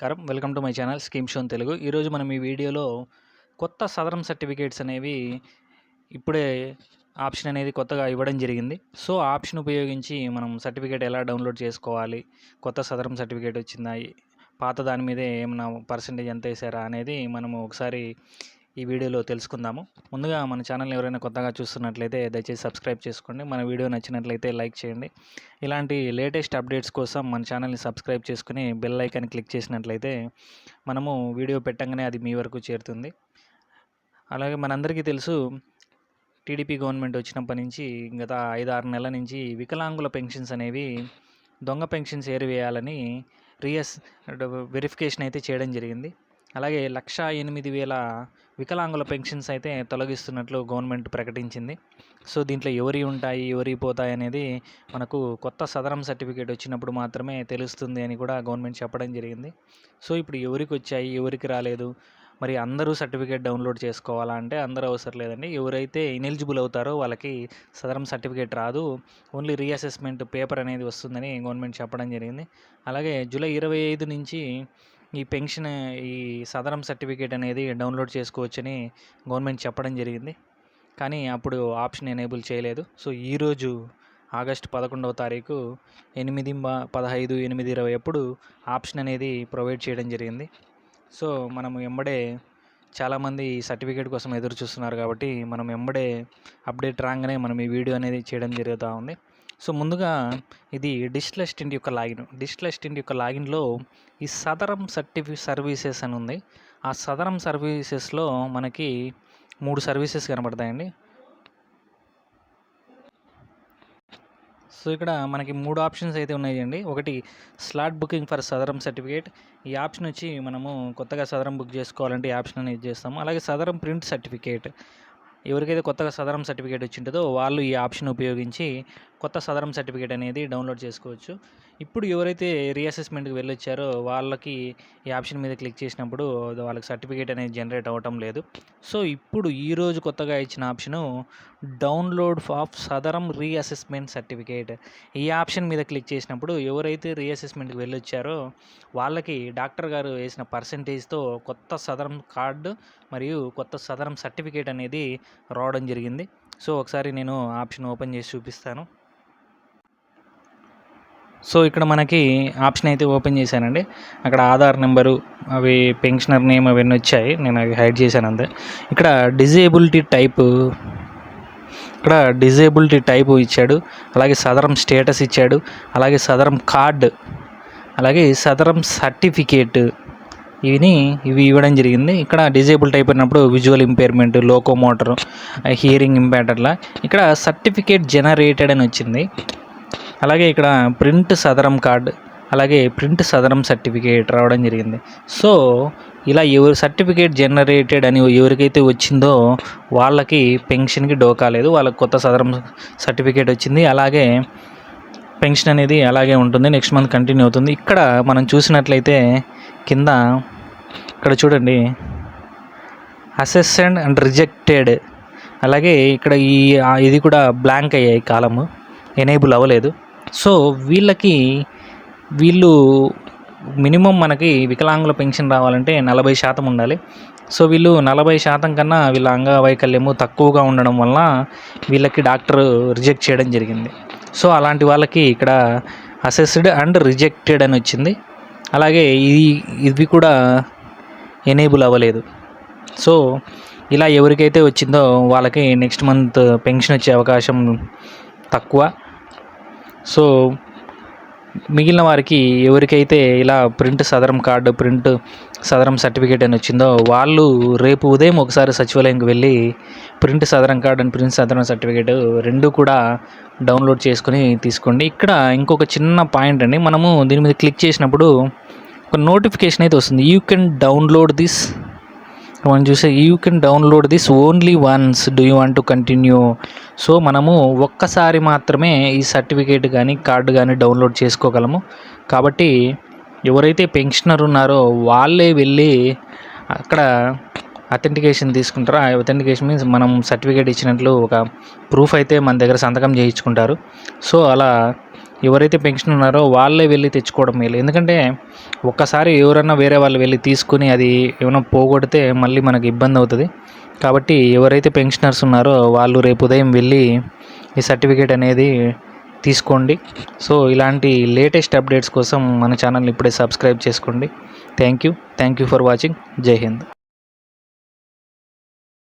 నమస్కారం. Welcome to my channel scheme shown Telugu. ఈరోజు మనం ఈ వీడియోలో కొత్త సదరం సర్టిఫికేట్స్ అనేవి ఇప్పుడే ఆప్షన్ అనేది కొత్తగా ఇవ్వడం జరిగింది. సో ఆప్షన్ ఉపయోగించి మనం సర్టిఫికేట్ ఎలా డౌన్లోడ్ చేసుకోవాలి కొత్త సదరం సర్టిఫికేట్ వచ్చిందా పాత దాని మీదే ఏమైనా పర్సంటేజ్ ఎంత వేసారా అనేది మనము ఒకసారి ఈ వీడియోలో తెలుసుకుందాము. ముందుగా మన ఛానల్ ఎవరైనా కొత్తగా చూస్తున్నట్లయితే దయచేసి సబ్స్క్రైబ్ చేసుకోండి. మన వీడియో నచ్చినట్లయితే లైక్ చేయండి. ఇలాంటి లేటెస్ట్ అప్డేట్స్ కోసం మన ఛానల్ని సబ్స్క్రైబ్ చేసుకుని బెల్ ఐకాన్ క్లిక్ చేసినట్లయితే మనము వీడియో పెట్టంగానే అది మీ వరకు చేరుతుంది. అలాగే మనందరికీ తెలుసు టీడీపీ గవర్నమెంట్ వచ్చినప్పటి నుంచి గత ఐదు ఆరు నెలల నుంచి వికలాంగుల పెన్షన్స్ అనేవి దొంగ పెన్షన్స్ ఏరివేయాలని రియస్ వెరిఫికేషన్ అయితే చేయడం జరిగింది. అలాగే లక్ష ఎనిమిది వేల వికలాంగుల పెన్షన్స్ అయితే తొలగిస్తున్నట్లు గవర్నమెంట్ ప్రకటించింది. సో దీంట్లో ఎవరి ఉంటాయి ఎవరి పోతాయి అనేది మనకు కొత్త సదరం సర్టిఫికేట్ వచ్చినప్పుడు మాత్రమే తెలుస్తుంది అని కూడా గవర్నమెంట్ చెప్పడం జరిగింది. సో ఇప్పుడు ఎవరికి వచ్చాయి ఎవరికి రాలేదు మరి అందరూ సర్టిఫికేట్ డౌన్లోడ్ చేసుకోవాలా అంటే అందరూ అవసరం లేదండి. ఎవరైతే ఇనెలిజిబుల్ అవుతారో వాళ్ళకి సదరం సర్టిఫికేట్ రాదు. ఓన్లీ రీఅసెస్మెంట్ పేపర్ అనేది వస్తుందని గవర్నమెంట్ చెప్పడం జరిగింది. అలాగే జూలై ఇరవై ఐదు నుంచి ఈ పెన్షన్ ఈ సదరం సర్టిఫికేట్ అనేది డౌన్లోడ్ చేసుకోవచ్చని గవర్నమెంట్ చెప్పడం జరిగింది. కానీ అప్పుడు ఆప్షన్ ఎనేబుల్ చేయలేదు. సో ఈరోజు ఆగస్టు పదకొండవ తారీఖు ఎనిమిది పదహైదు ఎనిమిది ఇరవై అప్పుడు ఆప్షన్ అనేది ప్రొవైడ్ చేయడం జరిగింది. సో మనం ఎంబడే చాలామంది ఈ సర్టిఫికేట్ కోసం ఎదురు చూస్తున్నారు కాబట్టి మనం ఎంబడే అప్డేట్ రాగానే మనం ఈ వీడియో అనేది చేయడం జరుగుతూ ఉంది. సో ముందుగా ఇది డిజిటల్ అసిస్టెంట్ యొక్క లాగిన్. డిజిటల్ అసిస్టెంట్ యొక్క లాగిన్లో ఈ సదరం సర్టిఫి సర్వీసెస్ అని ఉంది. ఆ సదరం సర్వీసెస్లో మనకి మూడు సర్వీసెస్ కనబడతాయండి. సో ఇక్కడ మనకి మూడు ఆప్షన్స్ అయితే ఉన్నాయండి. ఒకటి slot booking for Sadarem certificate. ఈ ఆప్షన్ వచ్చి మనము కొత్తగా సదరం బుక్ చేసుకోవాలంటే ఈ ఆప్షన్ అనేది చేస్తాము. అలాగే సదరం ప్రింట్ సర్టిఫికేట్. ఎవరికైతే కొత్తగా సదరం సర్టిఫికేట్ వచ్చింటుందో వాళ్ళు ఈ ఆప్షన్ ఉపయోగించి కొత్త సదరం సర్టిఫికేట్ అనేది డౌన్లోడ్ చేసుకోవచ్చు. ఇప్పుడు ఎవరైతే రీఅసెస్మెంట్కి వెళ్ళొచ్చారో వాళ్ళకి ఈ ఆప్షన్ మీద క్లిక్ చేసినప్పుడు వాళ్ళకి సర్టిఫికేట్ అనేది జనరేట్ అవ్వటం లేదు. సో ఇప్పుడు ఈరోజు కొత్తగా ఇచ్చిన option download of Sadarem reassessment certificate. ఈ ఆప్షన్ మీద క్లిక్ చేసినప్పుడు ఎవరైతే రీఅసెస్మెంట్కి వెళ్ళొచ్చారో వాళ్ళకి డాక్టర్ గారు వేసిన పర్సంటేజ్తో కొత్త సదరం కార్డు మరియు కొత్త సదరం సర్టిఫికేట్ అనేది రావడం జరిగింది. సో ఒకసారి నేను ఆప్షన్ ఓపెన్ చేసి చూపిస్తాను. సో ఇక్కడ మనకి ఆప్షన్ అయితే ఓపెన్ చేశానండి. అక్కడ ఆధార్ నెంబరు అవి పెన్షనర్ నేమ్ అవన్నీ వచ్చాయి. నేను అవి హైడ్ చేశాను అంతే. ఇక్కడ డిజేబిలిటీ టైపు ఇక్కడ డిజేబిలిటీ టైపు ఇచ్చాడు. అలాగే సదరం స్టేటస్ ఇచ్చాడు. అలాగే సదరం కార్డ్ అలాగే సదరం సర్టిఫికేట్ ఇవి ఇవి ఇవ్వడం జరిగింది. ఇక్కడ డిజేబుల్ టైప్ అయినప్పుడు visual impairment loco hearing hearing అట్లా ఇక్కడ సర్టిఫికేట్ జనరేటెడ్ అని వచ్చింది. అలాగే ఇక్కడ ప్రింట్ సదరం కార్డ్ అలాగే ప్రింట్ సదరం సర్టిఫికేట్ రావడం జరిగింది. సో ఇలా ఎవరు సర్టిఫికేట్ జనరేటెడ్ అని ఎవరికైతే వచ్చిందో వాళ్ళకి పెన్షన్కి డోకా లేదు. వాళ్ళకి కొత్త సదరం సర్టిఫికేట్ వచ్చింది. అలాగే పెన్షన్ అనేది అలాగే ఉంటుంది. నెక్స్ట్ మంత్ కంటిన్యూ అవుతుంది. ఇక్కడ మనం చూసినట్లయితే కింద ఇక్కడ చూడండి. అసెస్డ్ అండ్ రిజెక్టెడ్ అలాగే ఇక్కడ ఈ ఇది కూడా బ్లాంక్ అయ్యాయి కాలము. ఎనేబుల్ అవ్వలేదు. సో వీళ్ళకి వీళ్ళు మినిమం మనకి వికలాంగుల పెన్షన్ రావాలంటే నలభై శాతం ఉండాలి. సో వీళ్ళు నలభై శాతం కన్నా వీళ్ళ అంగవైకల్యము తక్కువగా ఉండడం వల్ల వీళ్ళకి డాక్టర్ రిజెక్ట్ చేయడం జరిగింది. సో అలాంటి వాళ్ళకి ఇక్కడ అసెస్డ్ అండ్ రిజెక్టెడ్ అని వచ్చింది. అలాగే ఇది ఇవి కూడా ఎనేబుల్ అవ్వలేదు. సో ఇలా ఎవరికైతే వచ్చిందో వాళ్ళకి నెక్స్ట్ మంత్ పెన్షన్ వచ్చే అవకాశం తక్కువ. సో మిగిలిన వారికి ఎవరికైతే ఇలా print Sadarem card print Sadarem certificate అని వచ్చిందో వాళ్ళు రేపు ఉదయం ఒకసారి సచివాలయంకి వెళ్ళి print Sadarem card and print Sadarem certificate రెండు కూడా డౌన్లోడ్ చేసుకొని తీసుకోండి. ఇక్కడ ఇంకొక చిన్న పాయింట్ అండి. మనము దీని మీద క్లిక్ చేసినప్పుడు ఒక నోటిఫికేషన్ అయితే వస్తుంది. యూ కెన్ డౌన్లోడ్ దిస్ మనం చూసే you can download this only once do you want to continue so మనము ఒక్కసారి మాత్రమే ఈ సర్టిఫికేట్ కానీ కార్డు కానీ డౌన్లోడ్ చేసుకోగలము. కాబట్టి ఎవరైతే పెన్షనర్ ఉన్నారో వాళ్ళే వెళ్ళి అక్కడ అథెంటికేషన్ తీసుకుంటారు? ఆ అథెంటికేషన్ మీన్స్ మనం సర్టిఫికేట్ ఇచ్చినట్లు ఒక ప్రూఫ్ అయితే మన దగ్గర సంతకం చేయించుకుంటారు. సో అలా ఎవరైతే పెన్షన్ ఉన్నారో వాళ్ళే వెళ్ళి తెచ్చుకోవడం మేలు. ఎందుకంటే ఒక్కసారి ఎవరన్నా వేరే వాళ్ళు వెళ్ళి తీసుకుని అది ఏమైనా పోగొడితే మళ్ళీ మనకి ఇబ్బంది అవుతుంది. కాబట్టి ఎవరైతే పెన్షనర్స్ ఉన్నారో వాళ్ళు రేపు ఉదయం వెళ్ళి ఈ సర్టిఫికేట్ అనేది తీసుకోండి. సో ఇలాంటి లేటెస్ట్ అప్డేట్స్ కోసం మన ఛానల్ని ఇప్పుడే సబ్స్క్రైబ్ చేసుకోండి. Thank you. Thank you for watching. Jai Hind.